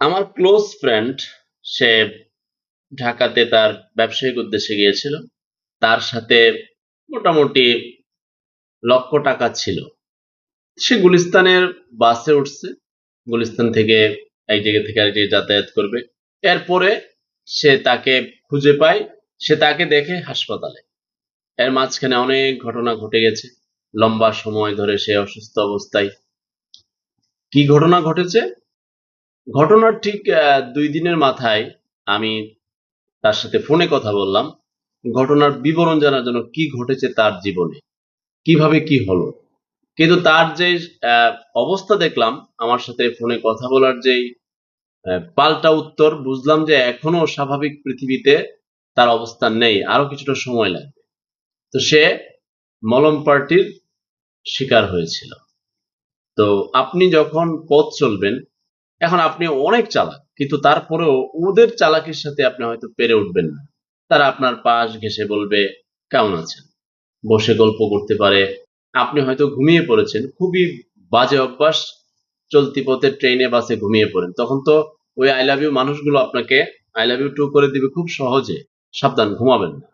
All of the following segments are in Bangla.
আমার ক্লোজ ফ্রেন্ড সে ঢাকাতে তার ব্যবসায়িক উদ্দেশ্যে গিয়েছিল। তার সাথে মোটামুটি লক্ষ টাকা ছিল। সে গুলিস্তানের বাসে উঠছে। গুলিস্তান থেকে এক জায়গা থেকে আরেক জায়গায় যাতায়াত করবে। এরপরে সে তাকে খুঁজে পায়। সে তাকে দেখে হাসপাতালে। এর মাঝখানে অনেক ঘটনা ঘটে গেছে। লম্বা সময় ধরে সে অসুস্থ অবস্থায়। কি ঘটনা ঘটেছে? ঘটনার ঠিক দুই দিনের মাথায় আমি তার সাথে ফোনে কথা বললাম। ঘটনার বিবরণ জানার জন্য কি ঘটেছে তার জীবনে? কীভাবে কি হলো? কিন্তু তার যে অবস্থা দেখলাম, আমার সাথে ফোনে কথা বলার যেই পাল্টা উত্তর, বুঝলাম যে এখনও স্বাভাবিক পৃথিবীতে তার অবস্থান নেই, আরও কিছুটা সময় লাগবে। তো সে মলম পার্টির শিকার হয়েছিল। তো আপনি যখন পথ চলবেন এখন আপনি অনেক চালাক, কিন্তু তারপরেও ওদের চালাকির সাথে আপনি হয়তো পেরে উঠবেন না। তারা আপনার পাশ ঘেসে বলবে, কেমন আছেন? বসে গল্প করতে পারে। আপনি হয়তো ঘুমিয়ে পড়েছেন, খুবই বাজে অভ্যাস, চলতি পথে ট্রেনে, বাসে ঘুমিয়ে পড়েন। তখন তো ওই আই লাভ ইউ মানুষগুলো আপনাকে আই লাভ ইউ টু করে দিবে খুব সহজে। সাবধান, ঘুমাবেন না।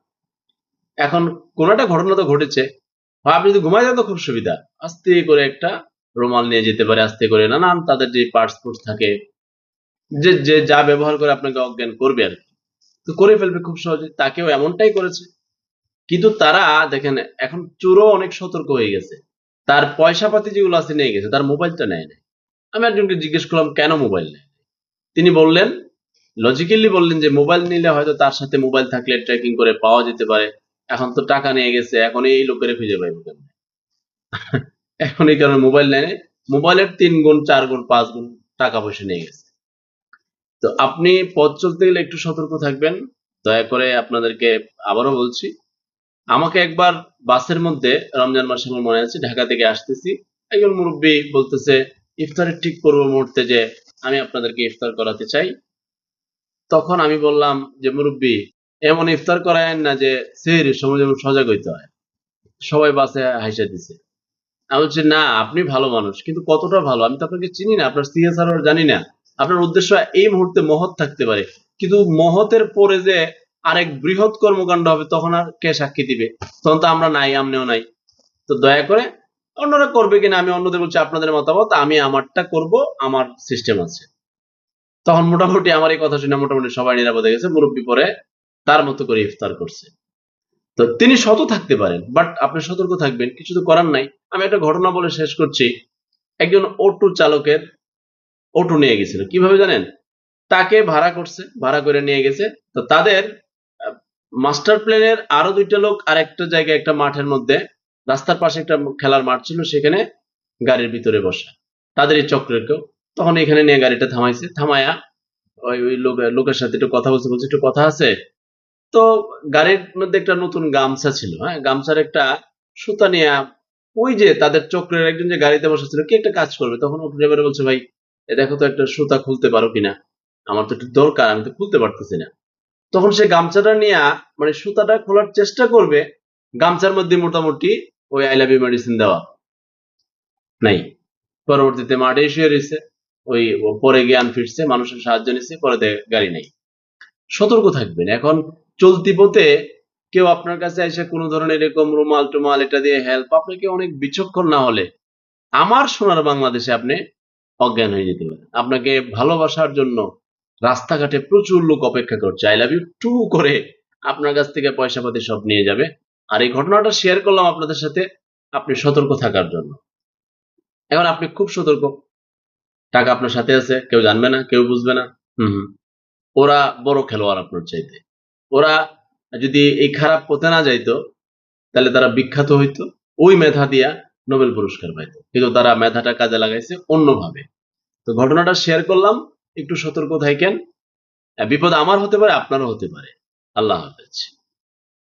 এখন কোন একটা ঘটনা তো ঘটেছে। আপনি যদি ঘুমাই যান তো খুব সুবিধা। আস্তে করে একটা রুমাল নিয়ে যেতে পারে, আস্তে করে নানান তাদের যে পার্টস ফুটস থাকে, যে যে যা ব্যবহার করে আপনাকে অজ্ঞান করবে আর তো করে ফেলবে খুব সহজে, তাকেও এমনটাই করেছে। কিন্তু তারা, দেখেন, এখন চোরও অনেক সতর্ক হয়ে গেছে। তার পয়সা পাতি যেগুলো আছে নিয়ে গেছে, তার মোবাইলটা নেয় নাই। আমি একজনকে জিজ্ঞেস করলাম, কেন মোবাইল নেয়? তিনি বললেন লজিক্যালি বললেন যে, মোবাইল নিলে হয়তো তার সাথে মোবাইল থাকলে ট্র্যাকিং করে পাওয়া যেতে পারে। এখন তো টাকা নিয়ে গেছে, এখন এই লোকের খুঁজে পাইব কেন এখন এই কারণে মোবাইল নাই। মোবাইলের তিন গুণ, চার গুণ, পাঁচ গুণ টাকা পয়সা নিয়ে গেছে। তো আপনি পথ চলতে গেলে একটু সতর্ক থাকবেন। দয়া করে আপনাদেরকে আবারও বলছি, আমাকে একবার বাসের মধ্যে রমজান মাসে আমার মনে আছে, ঢাকা থেকে আসতেছি। একজন মুরব্বী বলতেছে, ইফতারের ঠিক পূর্ব মুহূর্তে যে আমি আপনাদেরকে ইফতার করাতে চাই। তখন আমি বললাম যে, মুরব্বী, এমন ইফতার করায়েন না যে সেহরির সময় যেমন সজাগ হইতে হয়। সবাই বাসে হাসা দিছে। আমি বলছি, না, আপনি ভালো মানুষ, কিন্তু কতটা ভালো? আমি তো আপনাকে চিনি না, আপনার সিএসআর জানি না। আপনার উদ্দেশ্য এই মুহূর্তে মহৎ থাকতে পারে। কিন্তু মহতের পরে যে আরেক বৃহৎ কর্মকাণ্ড হবে, তখন আর কে সাক্ষী দিবে? তখন তো আমরা নাই, আমনেও নাই। তো দয়া করে অন্যরা করবে কিনা, আমি অন্যদের বলছি, আপনাদের মতামত, আমি আমারটা করব, আমার সিস্টেম আছে। তখন মোটামুটি আমার এই কথা শুনে মোটামুটি সবাই নিরাপদে গেছে, মুরব্বী পরে তার মতো করে ইফতার করছে। তো তিনি শত থাকতে পারেন বাট আপনি সতর্ক থাকবেন, কিছু তো করার নাই। আমি একটা ঘটনা বলে শেষ করছি। একজন অটো চালকের অটো নিয়ে গেছিল। কীভাবে জানেন? তাকে ভাড়া করছে, ভাড়া করে নিয়ে গেছে। তো তাদের মাস্টার প্ল্যানের আরও দুইটা লোক আর একটা জায়গায় একটা মাঠের মধ্যে রাস্তার পাশে একটা খেলার মাঠ ছিল, সেখানে গাড়ির ভিতরে বসা। তাদের এই চক্রের কেউ। তখন এখানে নিয়ে গাড়িটা থামাইছে। থামায়া ওই ওই লোক, লোকের সাথে একটু কথা বলছে বলছে, একটু কথা আছে? তো গাড়ির মধ্যে একটা নতুন গামছা ছিল হ্যাঁ? গামছার একটা সুতা নিয়ে ওই যে তাদের চক্রের একজন যে গাড়িতে বসেছিল, কি একটা কাজ করবে? তখন ও ড্রাইভার বলছে, ভাই দেখো তো একটা সুতা খুলতে পারো কিনা। আমার তো একটু দরকার, আমি তো খুলতে পারতেছি না। তখন সে গামছাটা নিয়ে মানে সুতাটা খোলার চেষ্টা করবে, গামছার মধ্যে মোটামুটি ওই আই লাভ ইউ মেডিসিন দেওয়া। নাই। পরবর্তীতে মাঠে শুয়ে রয়েছে। ওই পরে জ্ঞান ফিরছে, মানুষের সাহায্য নিচ্ছে পরে গাড়ি নেই। সতর্ক থাকবেন। এখন চলতি পথে কেউ আপনার কাছে এসে কোনো ধরনের এরকম রুমাল টুমাল এটা দিয়ে হেল্প আপনাকে অনেক বিচক্ষণ না হলে আমার সোনার বাংলাদেশে আপনি অজ্ঞান হয়ে যেতে পারেন। আপনাকে ভালোবাসার জন্য রাস্তাঘাটে প্রচুর লোক অপেক্ষা করছে। আই লাভ ইউ টু করে আপনার কাছ থেকে পয়সা পাতি সব নিয়ে যাবে। আর এই ঘটনাটা শেয়ার করলাম আপনাদের সাথে আপনি সতর্ক থাকার জন্য। এখন আপনি খুব সতর্ক। টাকা আপনার সাথে আছে, কেউ জানবে না, কেউ বুঝবে না। হুম। ওরা বড় খেলোয়াড় আপনার চাইতে। ওরা যদি এই খারাপ পথে না যাইতো, তাহলে তারা বিখ্যাত হইতো, ওই মেধা দিয়া নোবেল পুরস্কার পাইতো। কিন্তু তারা মেধাটা কাজে লাগাইছে অন্যভাবে। তো ঘটনাটা শেয়ার করলাম, একটু সতর্ক থাকেন বিপদ আমার হতে পারে, আপনারও হতে পারে। আল্লাহ হাফেজ।